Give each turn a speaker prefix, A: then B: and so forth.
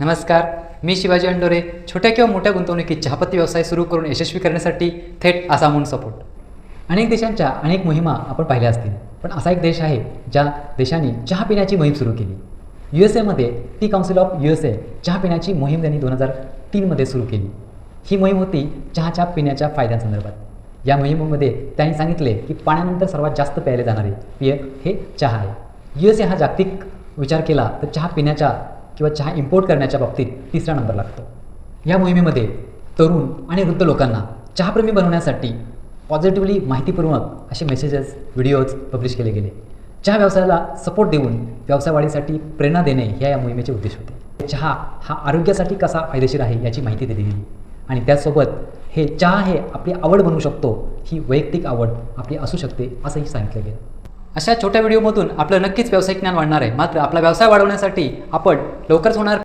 A: नमस्कार मी शिवाजी अंडोरे छोट्या किंवा मोठ्या गुंतवणुकीत चहापत्ती व्यवसाय सुरू करून यशस्वी करण्यासाठी थेट असा म्हणून सपोर्ट अनेक देशांच्या अनेक मोहिमा आपण पाहिल्या असतील पण असा एक देश आहे ज्या देशाने चहा पिण्याची मोहीम सुरू केली. यू एस एमध्ये tea council of U S A चहा पिण्याची मोहीम त्यांनी दोन हजार तीनमध्ये सुरू केली. ही मोहीम होती चहाच्या पिण्याच्या फायद्यांसंदर्भात या मोहिमेमध्ये त्यांनी सांगितले की पाण्यानंतर सर्वात जास्त प्यायले जाणारे पेय हे चहा आहे. यू एस ए हा जागतिक विचार केला तर चहा पिण्याच्या किंवा चहा इम्पोर्ट करण्याच्या बाबतीत तिसरा नंबर लागतो. या मोहिमेमध्ये तरुण आणि वृद्ध लोकांना चहाप्रेमी बनवण्यासाठी पॉझिटिव्हली माहितीपूर्वक असे मेसेजेस व्हिडिओज पब्लिश केले गेले. चहा व्यवसायाला सपोर्ट देऊन व्यवसाय वाढीसाठी प्रेरणा देणे ह्या या मोहिमेचे उद्देश होते. चहा हा आरोग्यासाठी कसा फायदेशीर आहे याची माहिती दिली गेली आणि त्यासोबत हे चहा हे आपली आवड बनवू शकतो ही वैयक्तिक आवड आपली असू शकते असंही सांगितलं गेलं. अशा छोट्या व्हिडिओमधून आपलं नक्कीच व्यावसायिक ज्ञान वाढणार आहे. मात्र आपला व्यवसाय वाढवण्यासाठी आपण लवकरच होणार